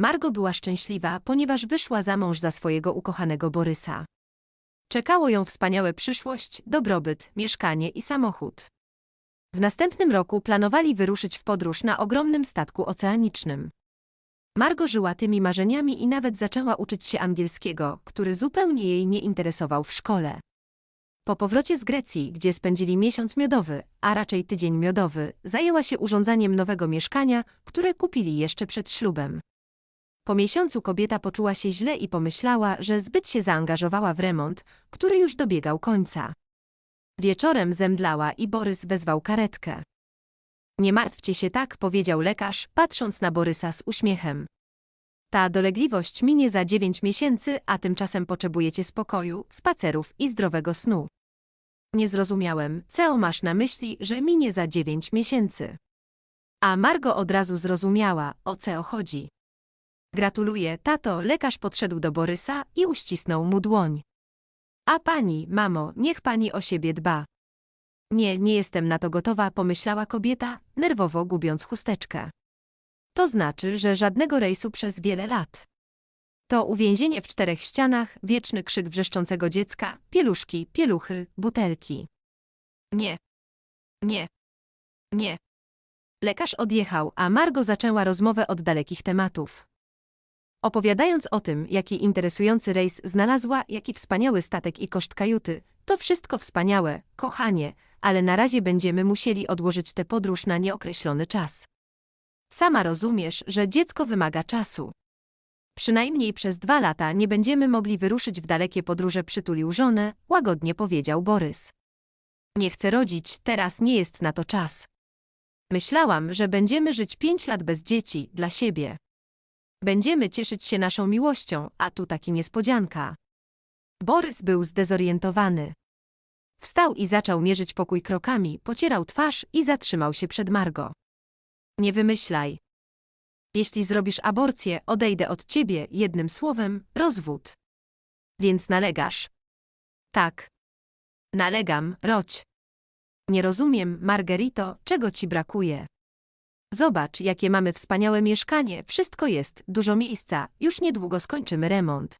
Margo była szczęśliwa, ponieważ wyszła za mąż za swojego ukochanego Borysa. Czekało ją wspaniałe przyszłość, dobrobyt, mieszkanie i samochód. W następnym roku planowali wyruszyć w podróż na ogromnym statku oceanicznym. Margo żyła tymi marzeniami i nawet zaczęła uczyć się angielskiego, który zupełnie jej nie interesował w szkole. Po powrocie z Grecji, gdzie spędzili miesiąc miodowy, a raczej tydzień miodowy, zajęła się urządzaniem nowego mieszkania, które kupili jeszcze przed ślubem. Po miesiącu kobieta poczuła się źle i pomyślała, że zbyt się zaangażowała w remont, który już dobiegał końca. Wieczorem zemdlała i Borys wezwał karetkę. Nie martwcie się tak, powiedział lekarz, patrząc na Borysa z uśmiechem. Ta dolegliwość minie za dziewięć miesięcy, a tymczasem potrzebujecie spokoju, spacerów i zdrowego snu. Nie zrozumiałem, co masz na myśli, że minie za dziewięć miesięcy. A Margo od razu zrozumiała, o co chodzi. Gratuluję, tato, lekarz podszedł do Borysa i uścisnął mu dłoń. A pani, mamo, niech pani o siebie dba. Nie, nie jestem na to gotowa, pomyślała kobieta, nerwowo gubiąc chusteczkę. To znaczy, że żadnego rejsu przez wiele lat. To uwięzienie w czterech ścianach, wieczny krzyk wrzeszczącego dziecka, pieluszki, pieluchy, butelki. Nie. Nie. Nie. Lekarz odjechał, a Margo zaczęła rozmowę od dalekich tematów. Opowiadając o tym, jaki interesujący rejs znalazła, jaki wspaniały statek i koszt kajuty, to wszystko wspaniałe, kochanie, ale na razie będziemy musieli odłożyć tę podróż na nieokreślony czas. Sama rozumiesz, że dziecko wymaga czasu. Przynajmniej przez dwa lata nie będziemy mogli wyruszyć w dalekie podróże przytulił żonę, łagodnie powiedział Borys. Nie chcę rodzić, teraz nie jest na to czas. Myślałam, że będziemy żyć pięć lat bez dzieci, dla siebie. Będziemy cieszyć się naszą miłością, a tu taki niespodzianka. Borys był zdezorientowany. Wstał i zaczął mierzyć pokój krokami, pocierał twarz i zatrzymał się przed Margo. Nie wymyślaj. Jeśli zrobisz aborcję, odejdę od ciebie, jednym słowem, rozwód. Więc nalegasz. Tak. Nalegam, rodź. Nie rozumiem, Margerito, czego ci brakuje. Zobacz, jakie mamy wspaniałe mieszkanie, wszystko jest, dużo miejsca, już niedługo skończymy remont.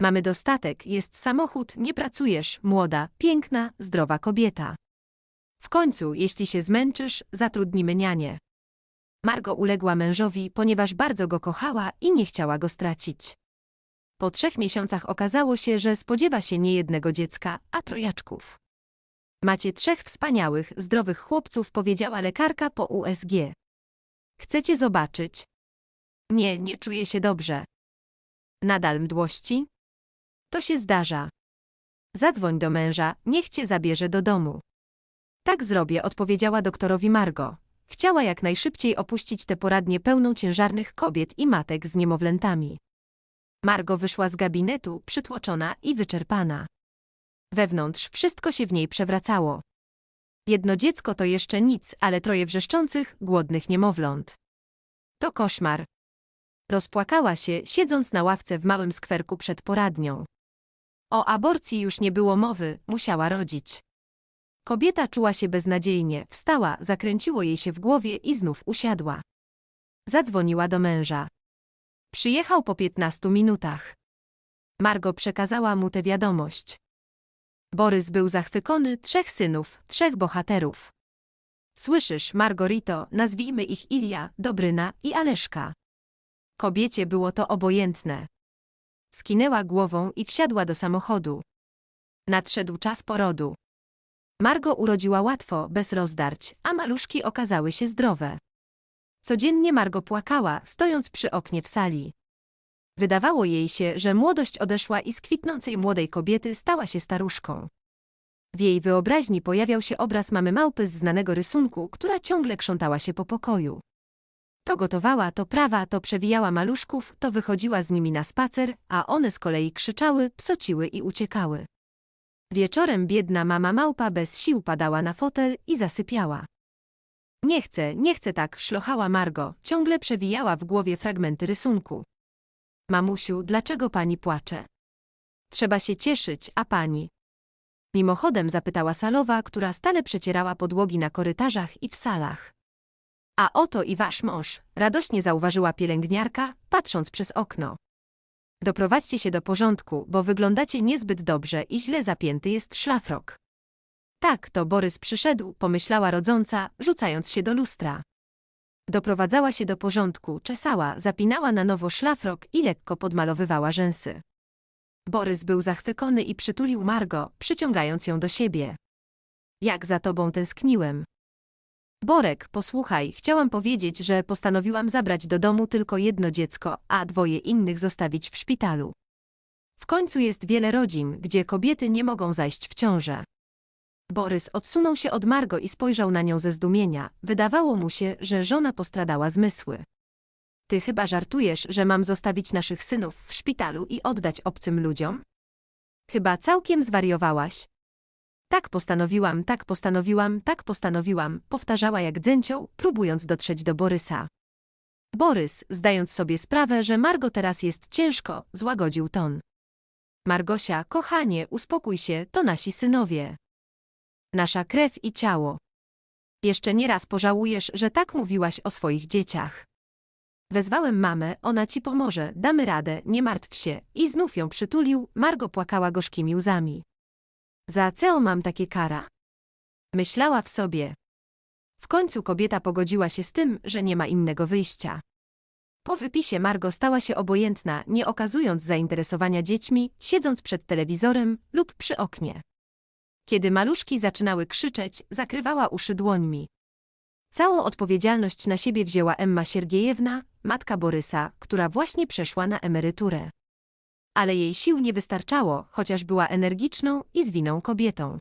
Mamy dostatek, jest samochód, nie pracujesz, młoda, piękna, zdrowa kobieta. W końcu, jeśli się zmęczysz, zatrudnimy nianię. Margo uległa mężowi, ponieważ bardzo go kochała i nie chciała go stracić. Po trzech miesiącach okazało się, że spodziewa się nie jednego dziecka, a trojaczków. Macie trzech wspaniałych, zdrowych chłopców, powiedziała lekarka po USG. Chcecie zobaczyć? Nie, nie czuję się dobrze. Nadal mdłości? To się zdarza. Zadzwoń do męża, niech cię zabierze do domu. Tak zrobię, odpowiedziała doktorowi Margo. Chciała jak najszybciej opuścić tę poradnię pełną ciężarnych kobiet i matek z niemowlętami. Margo wyszła z gabinetu, przytłoczona i wyczerpana. Wewnątrz wszystko się w niej przewracało. Jedno dziecko to jeszcze nic, ale troje wrzeszczących, głodnych niemowląt. To koszmar. Rozpłakała się, siedząc na ławce w małym skwerku przed poradnią. O aborcji już nie było mowy, musiała rodzić. Kobieta czuła się beznadziejnie, wstała, zakręciło jej się w głowie i znów usiadła. Zadzwoniła do męża. Przyjechał po piętnastu minutach. Margo przekazała mu tę wiadomość. Borys był zachwycony, trzech synów, trzech bohaterów. Słyszysz, Margorito, nazwijmy ich Ilia, Dobryna i Aleszka. Kobiecie było to obojętne. Skinęła głową i wsiadła do samochodu. Nadszedł czas porodu. Margo urodziła łatwo, bez rozdarć, a maluszki okazały się zdrowe. Codziennie Margo płakała, stojąc przy oknie w sali. Wydawało jej się, że młodość odeszła i z kwitnącej młodej kobiety stała się staruszką. W jej wyobraźni pojawiał się obraz mamy małpy z znanego rysunku, która ciągle krzątała się po pokoju. To gotowała, to prawa, to przewijała maluszków, to wychodziła z nimi na spacer, a one z kolei krzyczały, psociły i uciekały. Wieczorem biedna mama małpa bez sił padała na fotel i zasypiała. Nie chcę, nie chcę tak, szlochała Margo, ciągle przewijała w głowie fragmenty rysunku. Mamusiu, dlaczego pani płacze? Trzeba się cieszyć, a pani? Mimochodem zapytała salowa, która stale przecierała podłogi na korytarzach i w salach. A oto i wasz mąż, radośnie zauważyła pielęgniarka, patrząc przez okno. Doprowadźcie się do porządku, bo wyglądacie niezbyt dobrze i źle zapięty jest szlafrok. Tak, to Borys przyszedł, pomyślała rodząca, rzucając się do lustra. Doprowadzała się do porządku, czesała, zapinała na nowo szlafrok i lekko podmalowywała rzęsy. Borys był zachwycony i przytulił Margo, przyciągając ją do siebie. Jak za tobą tęskniłem. Borek, posłuchaj, chciałam powiedzieć, że postanowiłam zabrać do domu tylko jedno dziecko, a dwoje innych zostawić w szpitalu. W końcu jest wiele rodzin, gdzie kobiety nie mogą zajść w ciążę. Borys odsunął się od Margo i spojrzał na nią ze zdumienia. Wydawało mu się, że żona postradała zmysły. Ty chyba żartujesz, że mam zostawić naszych synów w szpitalu i oddać obcym ludziom? Chyba całkiem zwariowałaś. Tak postanowiłam, tak postanowiłam, tak postanowiłam, powtarzała jak dzęcioł, próbując dotrzeć do Borysa. Borys, zdając sobie sprawę, że Margo teraz jest ciężko, złagodził ton. Margosia, kochanie, uspokój się, to nasi synowie. Nasza krew i ciało. Jeszcze nieraz pożałujesz, że tak mówiłaś o swoich dzieciach. Wezwałem mamę, ona ci pomoże, damy radę, nie martw się. I znów ją przytulił, Margo płakała gorzkimi łzami. Za co mam takie kara? Myślała w sobie. W końcu kobieta pogodziła się z tym, że nie ma innego wyjścia. Po wypisie Margo stała się obojętna, nie okazując zainteresowania dziećmi, siedząc przed telewizorem lub przy oknie. Kiedy maluszki zaczynały krzyczeć, zakrywała uszy dłońmi. Całą odpowiedzialność na siebie wzięła Emma Siergiejewna, matka Borysa, która właśnie przeszła na emeryturę. Ale jej sił nie wystarczało, chociaż była energiczną i zwinną kobietą.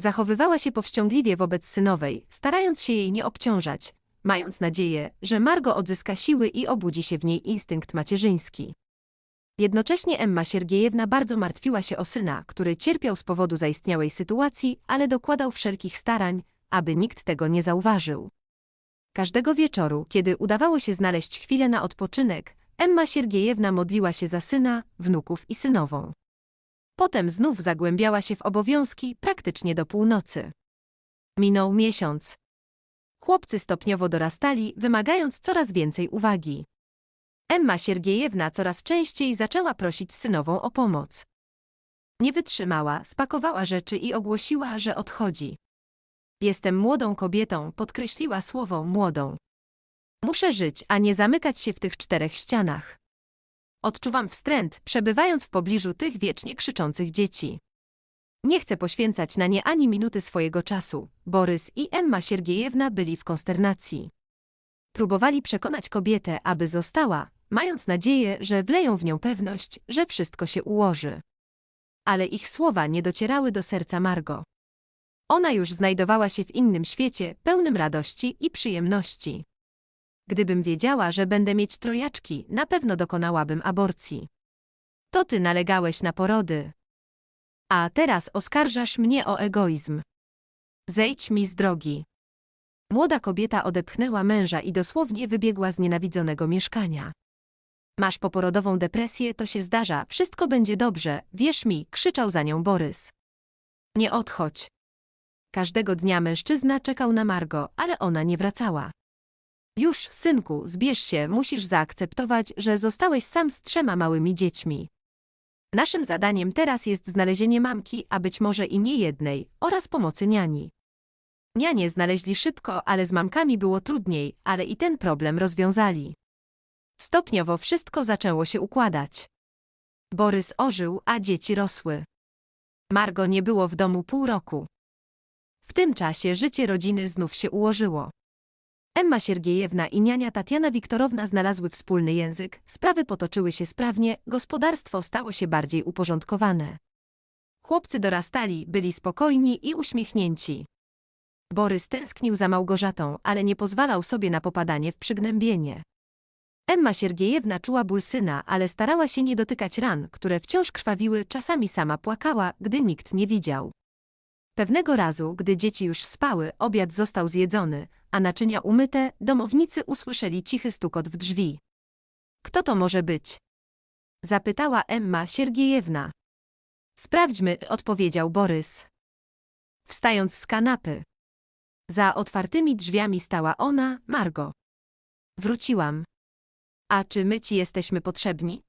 Zachowywała się powściągliwie wobec synowej, starając się jej nie obciążać, mając nadzieję, że Margo odzyska siły i obudzi się w niej instynkt macierzyński. Jednocześnie Emma Siergiejewna bardzo martwiła się o syna, który cierpiał z powodu zaistniałej sytuacji, ale dokładał wszelkich starań, aby nikt tego nie zauważył. Każdego wieczoru, kiedy udawało się znaleźć chwilę na odpoczynek, Emma Siergiejewna modliła się za syna, wnuków i synową. Potem znów zagłębiała się w obowiązki praktycznie do północy. Minął miesiąc. Chłopcy stopniowo dorastali, wymagając coraz więcej uwagi. Emma Siergiejewna coraz częściej zaczęła prosić synową o pomoc. Nie wytrzymała, spakowała rzeczy i ogłosiła, że odchodzi. Jestem młodą kobietą, podkreśliła słowo młodą. Muszę żyć, a nie zamykać się w tych czterech ścianach. Odczuwam wstręt, przebywając w pobliżu tych wiecznie krzyczących dzieci. Nie chcę poświęcać na nie ani minuty swojego czasu. Borys i Emma Siergiejewna byli w konsternacji. Próbowali przekonać kobietę, aby została, mając nadzieję, że wleją w nią pewność, że wszystko się ułoży. Ale ich słowa nie docierały do serca Margo. Ona już znajdowała się w innym świecie, pełnym radości i przyjemności. Gdybym wiedziała, że będę mieć trojaczki, na pewno dokonałabym aborcji. To ty nalegałeś na porody. A teraz oskarżasz mnie o egoizm. Zejdź mi z drogi. Młoda kobieta odepchnęła męża i dosłownie wybiegła z nienawidzonego mieszkania. Masz poporodową depresję, to się zdarza, wszystko będzie dobrze, wierz mi, krzyczał za nią Borys. Nie odchodź. Każdego dnia mężczyzna czekał na Margo, ale ona nie wracała. Już, synku, zbierz się, musisz zaakceptować, że zostałeś sam z trzema małymi dziećmi. Naszym zadaniem teraz jest znalezienie mamki, a być może i nie jednej, oraz pomocy niani. Nianie znaleźli szybko, ale z mamkami było trudniej, ale i ten problem rozwiązali. Stopniowo wszystko zaczęło się układać. Borys ożył, a dzieci rosły. Margo nie było w domu pół roku. W tym czasie życie rodziny znów się ułożyło. Emma Siergiejewna i niania Tatiana Wiktorowna znalazły wspólny język, sprawy potoczyły się sprawnie, gospodarstwo stało się bardziej uporządkowane. Chłopcy dorastali, byli spokojni i uśmiechnięci. Borys tęsknił za Małgorzatą, ale nie pozwalał sobie na popadanie w przygnębienie. Emma Siergiejewna czuła ból syna, ale starała się nie dotykać ran, które wciąż krwawiły, czasami sama płakała, gdy nikt nie widział. Pewnego razu, gdy dzieci już spały, obiad został zjedzony, a naczynia umyte, domownicy usłyszeli cichy stukot w drzwi. Kto to może być? Zapytała Emma Siergiejewna. Sprawdźmy, odpowiedział Borys. Wstając z kanapy. Za otwartymi drzwiami stała ona, Margo. Wróciłam. A czy my ci jesteśmy potrzebni?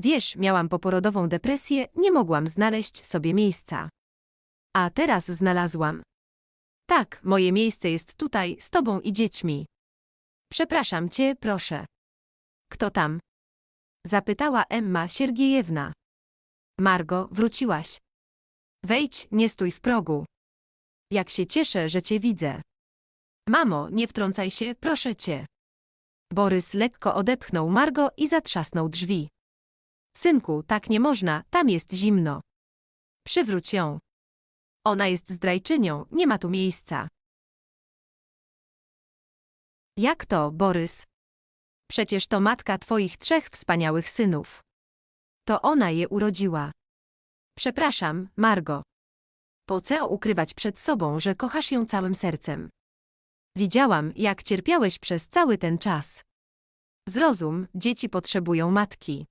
Wiesz, miałam poporodową depresję, nie mogłam znaleźć sobie miejsca. A teraz znalazłam. Tak, moje miejsce jest tutaj, z tobą i dziećmi. Przepraszam cię, proszę. Kto tam? Zapytała Emma Siergiejewna. Margo, wróciłaś. Wejdź, nie stój w progu. Jak się cieszę, że cię widzę. Mamo, nie wtrącaj się, proszę cię. Borys lekko odepchnął Margo i zatrzasnął drzwi. Synku, tak nie można, tam jest zimno. Przywróć ją. Ona jest zdrajczynią, nie ma tu miejsca. Jak to, Borys? Przecież to matka twoich trzech wspaniałych synów. To ona je urodziła. Przepraszam, Margo. Po co ukrywać przed sobą, że kochasz ją całym sercem? Widziałam, jak cierpiałeś przez cały ten czas. Zrozum, dzieci potrzebują matki.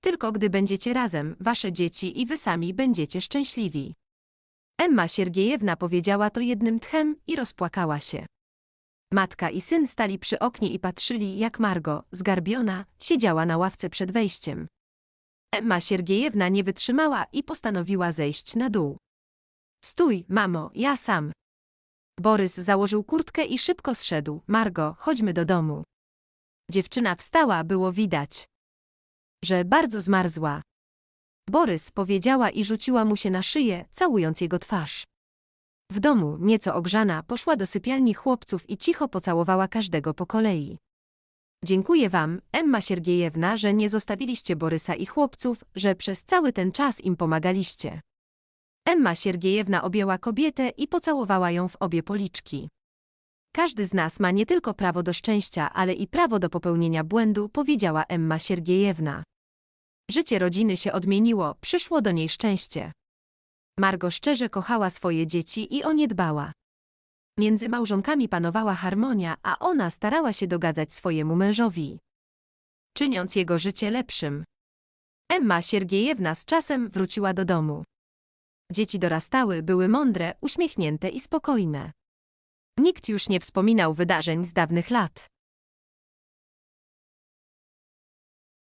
Tylko gdy będziecie razem, wasze dzieci i wy sami będziecie szczęśliwi. Emma Siergiejewna powiedziała to jednym tchem i rozpłakała się. Matka i syn stali przy oknie i patrzyli, jak Margo, zgarbiona, siedziała na ławce przed wejściem. Emma Siergiejewna nie wytrzymała i postanowiła zejść na dół. Stój, mamo, ja sam. Borys założył kurtkę i szybko zszedł. Margo, chodźmy do domu. Dziewczyna wstała, było widać, że bardzo zmarzła. Borys powiedziała i rzuciła mu się na szyję, całując jego twarz. W domu, nieco ogrzana, poszła do sypialni chłopców i cicho pocałowała każdego po kolei. Dziękuję wam, Emma Siergiejewna, że nie zostawiliście Borysa i chłopców, że przez cały ten czas im pomagaliście. Emma Siergiejewna objęła kobietę i pocałowała ją w obie policzki. Każdy z nas ma nie tylko prawo do szczęścia, ale i prawo do popełnienia błędu, powiedziała Emma Siergiejewna. Życie rodziny się odmieniło, przyszło do niej szczęście. Margo szczerze kochała swoje dzieci i o nie dbała. Między małżonkami panowała harmonia, a ona starała się dogadzać swojemu mężowi, czyniąc jego życie lepszym. Emma Siergiejewna z czasem wróciła do domu. Dzieci dorastały, były mądre, uśmiechnięte i spokojne. Nikt już nie wspominał wydarzeń z dawnych lat.